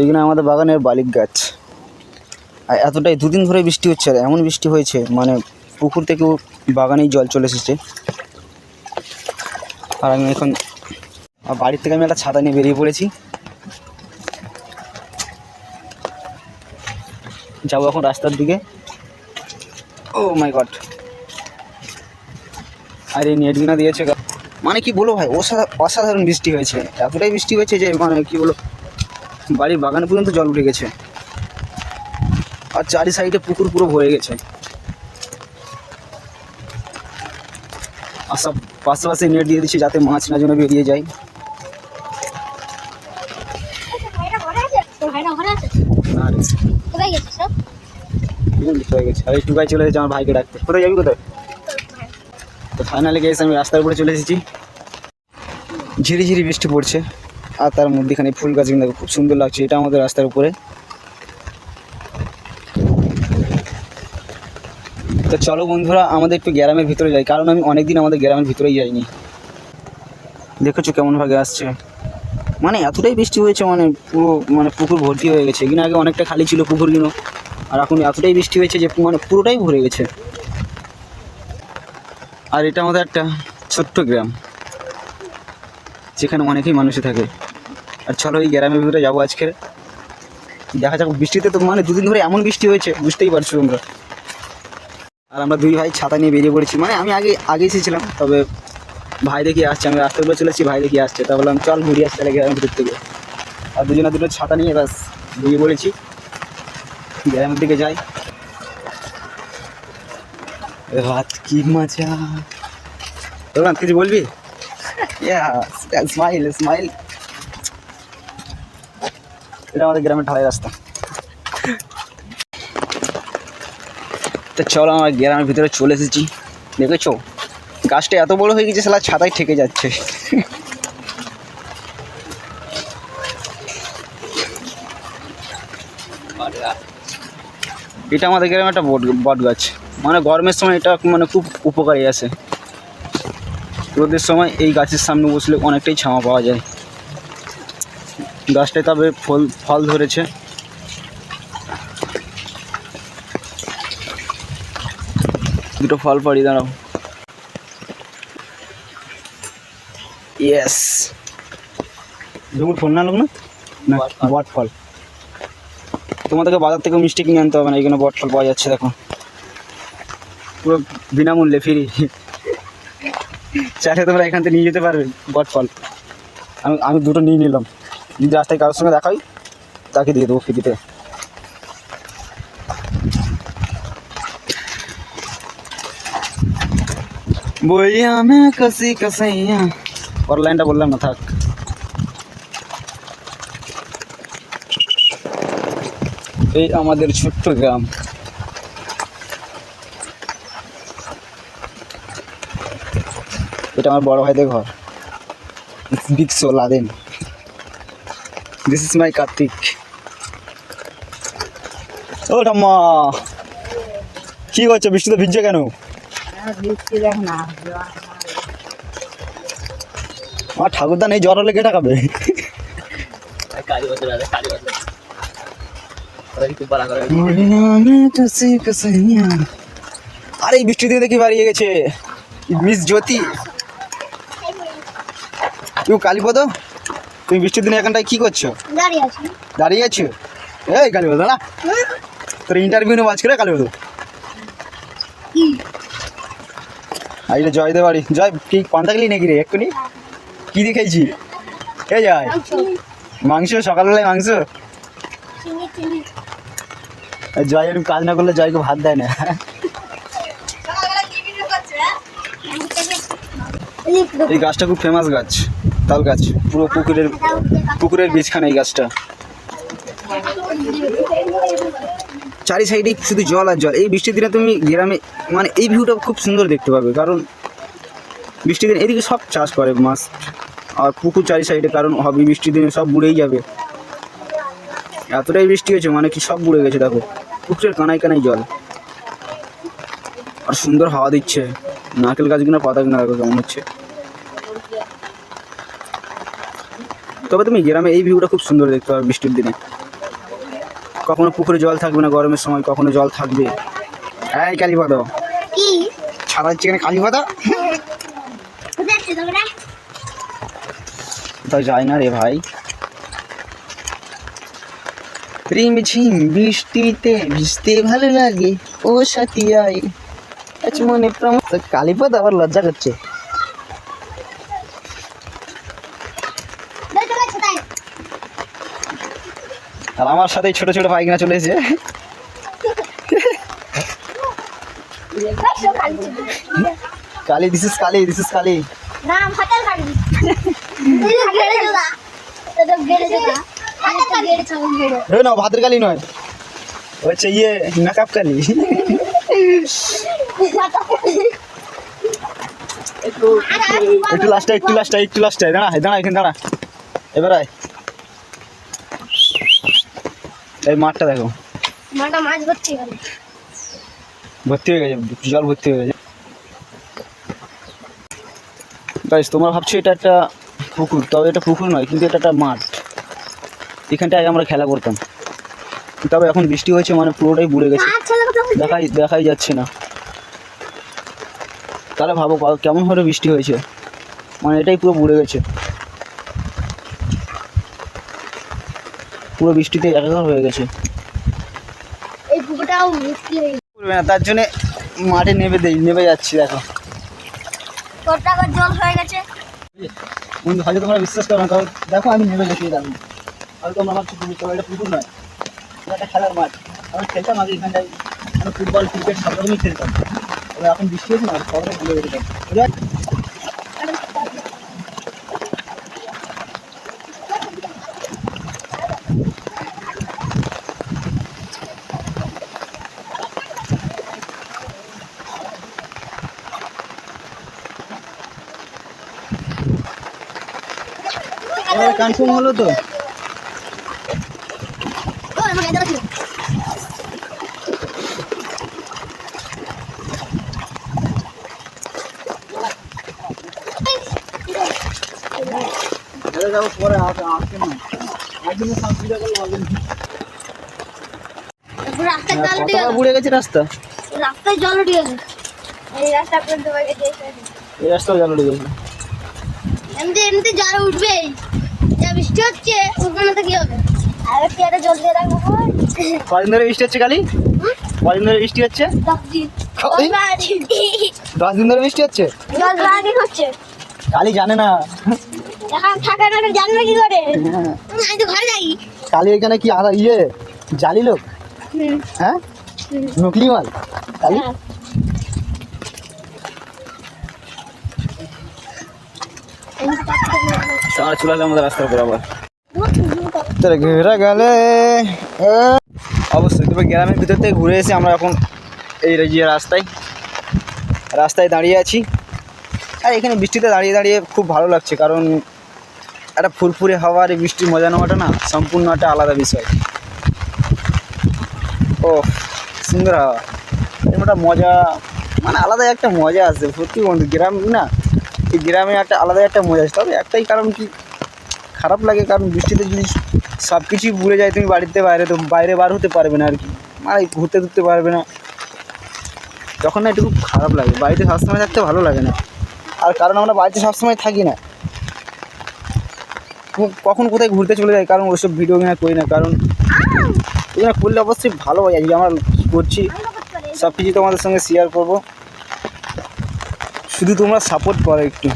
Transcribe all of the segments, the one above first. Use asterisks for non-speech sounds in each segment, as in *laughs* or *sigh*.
এইখানে আমাদের বাগানের বালিক গাছ। আর এতটাই, দুদিন ধরে বৃষ্টি হচ্ছে, আর এমন বৃষ্টি হয়েছে মানে পুকুর থেকেও বাগানেই জল চলে এসেছে। আর আমি এখন বাড়ির থেকে আমি একটা ছাতা নিয়ে বেরিয়ে পড়েছি। যাব এখন রাস্তার দিকে। ও মাই গড আর এই নেটগুনা দিয়েছে মানে কি বলো ভাই অসা- অসাধারণ বৃষ্টি হয়েছে। এতটাই বৃষ্টি হয়েছে যে মানে কি বলো বাড়ির বাগানে পর্যন্ত জল উঠে গেছে। আর চারি সাইডে পুকুর পুরো ভরে গেছে। আর সব পাশাপাশি নেট দিয়ে দিচ্ছে যাতে মাছ না যেন বেরিয়ে যায়। টুকাই চলে এসেছে আমার ভাইকে ডাকতে। কোথায় যাবি কোথায়? তো আমি রাস্তার উপরে চলে এসেছি। ঝিরি ঝিরি বৃষ্টি পড়ছে। আর তার মধ্যেখানে ফুল গাছ দেখো খুব সুন্দর লাগছে, এটা আমাদের রাস্তার উপরে। তো চলো বন্ধুরা, আমাদের একটু গ্রামের ভিতরে যাই, কারণ আমি অনেকদিন আমাদের গ্রামের ভিতরেই যাইনি। দেখেছ কেমনভাবে আসছে? মানে এতটাই বৃষ্টি হয়েছে মানে পুরো মানে পুকুর ভর্তি হয়ে গেছে। এখানে আগে অনেকটা খালি ছিল পুকুরগুলো, আর এখন এতটাই বৃষ্টি হয়েছে যে মানে পুরোটাই ভরে গেছে। আর এটা আমাদের একটা ছোট্ট গ্রাম, যেখানে অনেকেই মানুষই থাকে। চলো এই গ্রামের ভিতরে যাব আজকে। দেখা যাক বৃষ্টিতে তো মানে দুদিন ধরে এমন বৃষ্টি হয়েছে বুঝতেই পারছ তোমরা। আর আমরা দুই ভাই ছাতা নিয়ে বেরিয়ে পড়েছি। মানে আমি আগে আগে এসেছিলাম তবে ভাই দেখি আসছে। আমি রাস্তার উপরে চলেছি ভাই দেখি আসছে। তা বললাম চল ঘুরিয়ে আসতে লাগে গ্রামের ভিতর থেকে। আর দুজনে দুটো ছাতা নিয়ে ব্যাস বেরিয়ে পড়েছি। গ্রামের দিকে যাই। রাত কি মজা তোরা কিছু বলবি? *laughs* স্মাইল স্মাইল এটা আমাদের গ্রামের ঢালাই রাস্তা। তো চলো আমার গ্রামের ভিতরে চলে এসেছি। দেখেছ? গাছটা এত বড় হয়ে গেছে সালা ছাতায় ঠেকে যাচ্ছে। এটা আমাদের গ্রামে একটা বট বট গাছ। মানে গরমের সময় এটা মানে খুব উপকারী আছে। রোদের সময় এই গাছের সামনে বসলে অনেকটাই ছামা পাওয়া যায়। গাছটায় তবে ফল ফল ধরেছে। দুটো ফল পাড়ি দাঁড়াও। ইয়েস ডুমুর ফল না লোক না না বট ফল। তোমাদেরকে বাজার থেকে মিষ্টি কিনে আনতে হবে না এখানে বট ফল পাওয়া যাচ্ছে দেখো। পুরো বিনামূল্যে ফ্রি। চাইলে তোমরা এখান থেকে নিয়ে যেতে পারবে বট ফল। আমি আমি দুটো নিয়ে নিলাম। যদি রাস্তায় কারোর সঙ্গে দেখাই তাকে দিয়ে দেবো ফ্রিতে। বইয়া আমি কাসি কাসাইয়া পর লাইনটা বললাম না থাক। এই আমাদের ছোট্ট গ্রাম। এটা আমার বড় ভাইদের ঘর। Big so Laden this is my Kartik ও ঠাম্মা। কি করছ? বৃষ্টিতে ভিজছে কেন? আমার ঠাকুরদা নেই জ্বর হলে কে টাকাবে আরে এই বৃষ্টি দিয়ে দেখি বাড়িয়ে গেছে। মিস জ্যোতি। তুই কালীপদ তুমি বৃষ্টির দিনে এখানটায় কি করছ? দাঁড়িয়ে আছি। এই কালীপদ না তোর ইন্টারভিউ নেব আজকে রে কালীপদ কি? আর এটা জয় দে বাড়ি জয় কি পান্তা গেলি নাকি রে এক্ষুনি? কি দেখেছি এ জয়? মাংস। সকালবেলায় মাংস? জয় একটু কাজ না করলে জয়কে ভাত দেয় না। এই গাছটা খুব ফেমাস গাছ। তাল গাছ, পুরো পুকুরের পুকুরের বীজখানে এই গাছটা। চারি সাইডে শুধু জল আর জল। এই বৃষ্টির দিনে তুমি গ্রামে মানে এই ভিউটা খুব সুন্দর দেখতে পাবে, কারণ বৃষ্টির দিনে এদিকে সব চাষ করে মাছ, আর পুকুর চারি সাইডে, কারণ হবে বৃষ্টির দিনে সব বুড়েই যাবে। এতটাই বৃষ্টি হয়েছে মানে কি সব বুড়ে গেছে, দেখো। পুকুরের কানায় কানায় জল। আর সুন্দর হাওয়া দিচ্ছে। নারকেল গাছগুলো পাতাগুলো দেখো কেমন হচ্ছে। তবে তুমি গ্রামে এই ভিউটা খুব সুন্দর দেখতে পাবে বৃষ্টির দিনে। কখনো পুকুরে জল থাকবে না গরমের সময় কখনো জল থাকবে। এই কালীপদ হচ্ছে এখানে কালীপদ কোথাও যায় না রে ভাই। রিম ঝিম বৃষ্টিতে ভিজতে ভালো লাগে ও সাথী আই আচ্ছা মনে তো কালীপদ আবার লজ্জা করছে দই চলে কোথায় আর আমার সাথে ছোট ছোট পায়খানা চলে এসেছে। Kali this is Kali this is Kali. না ফাটাল কাটি এটা গেড়ে জোদা এটা গেড়ে জোদা ফাটাল কাটি গেড়ে চাও গেড়ে রে না ভাতের কালী নয়। হচ্ছে ইয়ে নাকাপ কালী। একটু লাস্টে একটু লাস্টে একটু লাস্টে দাঁড়া দাঁড়া এখানে, দাঁড়া। এবার আয়। এই মাঠটা দেখো। মাটা মাছ ধরছে গেল ভর্তি হয়ে গেছে জল ভর্তি হয়ে গেছে। গাইস তোমরা ভাবছ এটা একটা পুকুর তবে এটা পুকুর নয় কিন্তু এটা একটা মাঠ। এখানটায় আমরা খেলা করতাম। তবে এখন বৃষ্টি হয়েছে মানে পুরোটাই বুড়ে গেছে। দেখাই দেখাই যাচ্ছে না। তাহলে ভাবো কেমন ভাবে বৃষ্টি হয়েছে। মানে এটাই পুরো বুড়ে গেছে। পুরো বৃষ্টিতে একাকার হয়ে গেছে। এই পুকুরটাও মুশকিল করবে না তার জন্যে মাঠে নেবে দেই নেবে যাচ্ছি দেখো। তোর টাকার জল হয়ে গেছে। বন্ধু হয়তো তোমরা বিশ্বাস করো না কারণ দেখো আমি নেমে গেছি দেখো আর তোমরা ভাবছ পুকুর তো এটা পুকুর নয়। এটা একটা খেলার মাঠ। আমি খেলতাম আগে এখানটায় আমি ফুটবল ক্রিকেট সব রকমই খেলতাম। তবে এখন বৃষ্টি হয়েছে না সবাই ভুলে গেছে কনফার্ম হলো তো? পরে আসছে না একদিনে বুড়ে গেছে রাস্তা? রাস্তায় জল উঠে গেছে। এই রাস্তা পর্যন্ত এই রাস্তাও জল উঠে গেছে। এমনি এমনি জল উঠবেই। যা বৃষ্টি হচ্ছে ওখানে তো কি হবে? আর কি একটা জল দিয়ে রাখব কদিন ধরে বৃষ্টি হচ্ছে কালি? কদিন ধরে বৃষ্টি হচ্ছে? দশ দিন। কদিন? দশ দিন। দশ দিন ধরে বৃষ্টি হচ্ছে? জল বারো দিন হচ্ছে। কালি জানে না। থাকা না জানবে কি করে? হ্যাঁ। আমি তো ঘরে যাই। কালি এখানে কি আলাদা ইয়ে জালি লোক? হ্যাঁ? নকলি মাল? কালি? হ্যাঁ। চলে আসলাম আমাদের রাস্তার আবার। তোরা ঘেরা গেলে। অবশ্যই তবে গ্রামের ভিতর থেকে ঘুরে এসে আমরা এখন এই যে রাস্তায় রাস্তায় দাঁড়িয়ে আছি। আর এখানে বৃষ্টিতে দাঁড়িয়ে দাঁড়িয়ে খুব ভালো লাগছে কারণ একটা ফুরফুরে হাওয়া আর এই বৃষ্টির মজা নেওয়াটা না সম্পূর্ণ একটা আলাদা বিষয়। ও সুন্দর হাওয়া। একটা মজা মানে আলাদা একটা মজা আছে সত্যি বন্ধু গ্রাম না এই গ্রামে একটা আলাদা একটা মজা আছে। তবে একটাই কারণ কি, খারাপ লাগে কারণ বৃষ্টিতে যদি সব কিছুই ভুলে যায়, তুমি বাড়িতে বাইরে তো বাইরে বার হতে পারবে না আর কি। মানে ঘুরতে ঘুরতে পারবে না। তখন না একটু খুব খারাপ লাগে। বাড়িতে সবসময় থাকতে ভালো লাগে না। আর কারণ আমরা বাড়িতে সবসময় থাকি না। কখন কোথায় ঘুরতে চলে যায় কারণ ওইসব ভিডিও কিনা করি না। কারণ এগুলো করলে অবশ্যই ভালো হয়। আজকে আমরা করছি সব কিছু তোমাদের সঙ্গে শেয়ার করব। শুধু তোমরা সাপোর্ট করো একটু।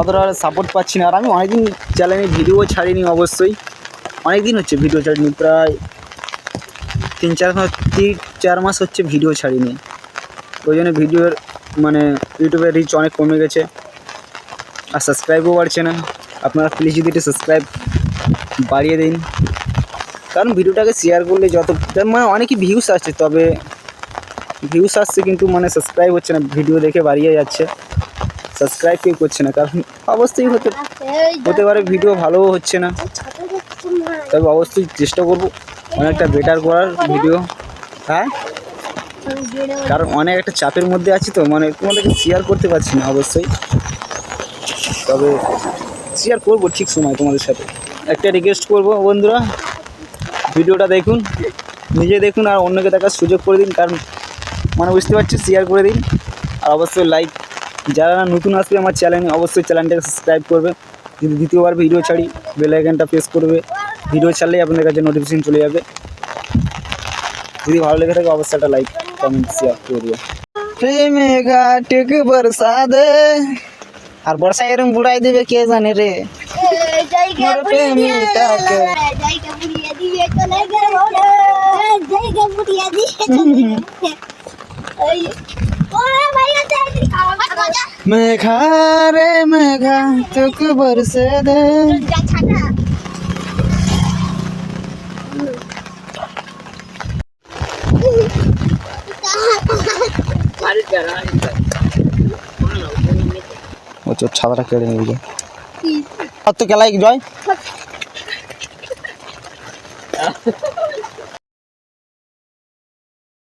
অতটা সাপোর্ট পাচ্ছি না। আর আমি অনেকদিন চ্যানেলে ভিডিও ছাড়িনি অবশ্যই। অনেক দিন হচ্ছে ভিডিও ছাড়িনি, প্রায় তিন চার মাস, তিন চার মাস হচ্ছে ভিডিও ছাড়িনি। ওই জন্য ভিডিওর মানে ইউটিউবের রিচ অনেক কমে গেছে। আর সাবস্ক্রাইবও বাড়ছে না। আপনারা প্লিজ যদি একটু সাবস্ক্রাইব বাড়িয়ে দিন। কারণ ভিডিওটাকে শেয়ার করলে যত মানে অনেকই ভিউস আসছে, তবে ভিউস আসছে কিন্তু মানে সাবস্ক্রাইব হচ্ছে না ভিডিও দেখে বাড়িয়ে যাচ্ছে। সাবস্ক্রাইব কেউ করছে না, কারণ অবশ্যই হতে হতে পারে ভিডিও ভালোও হচ্ছে না। তবে অবশ্যই চেষ্টা করব অনেকটা বেটার করার ভিডিও হ্যাঁ? কারণ অনেক একটা চাপের মধ্যে আছি তো মানে তোমাদেরকে শেয়ার করতে পারছি না অবশ্যই। তবে শেয়ার করব ঠিক সময় তোমাদের সাথে। একটা রিকোয়েস্ট করব বন্ধুরা ভিডিওটা দেখুন, নিজে দেখুন আর অন্যকে দেখার সুযোগ করে দিন, কারণ মানে বুঝতে পারছি শেয়ার করে দিন। আর অবশ্যই লাইক যারা নতুন আসবে আমার চ্যানেলে অবশ্যই চ্যানেলটাকে সাবস্ক্রাইব করবে। যদি দ্বিতীয়বার ভিডিও ছাড়ি বেল আইকনটা প্রেস করবে। ভিডিও ছাড়লেই আপনাদের কাছে নোটিফিকেশন চলে যাবে। যদি ভালো লেগে থাকে অবশ্যই একটা লাইক কমেন্ট শেয়ার করে দিও। প্রেমে ঘাটক বরসা দে আর বর্ষা এরকম বুড়াই দেবে কে জানে রে? প্রেমিকাকে। মেঘা রে মেঘা তোক বরসে দে। ছাতাটা কেড়ে নেবে আর তো কেলাই জয়?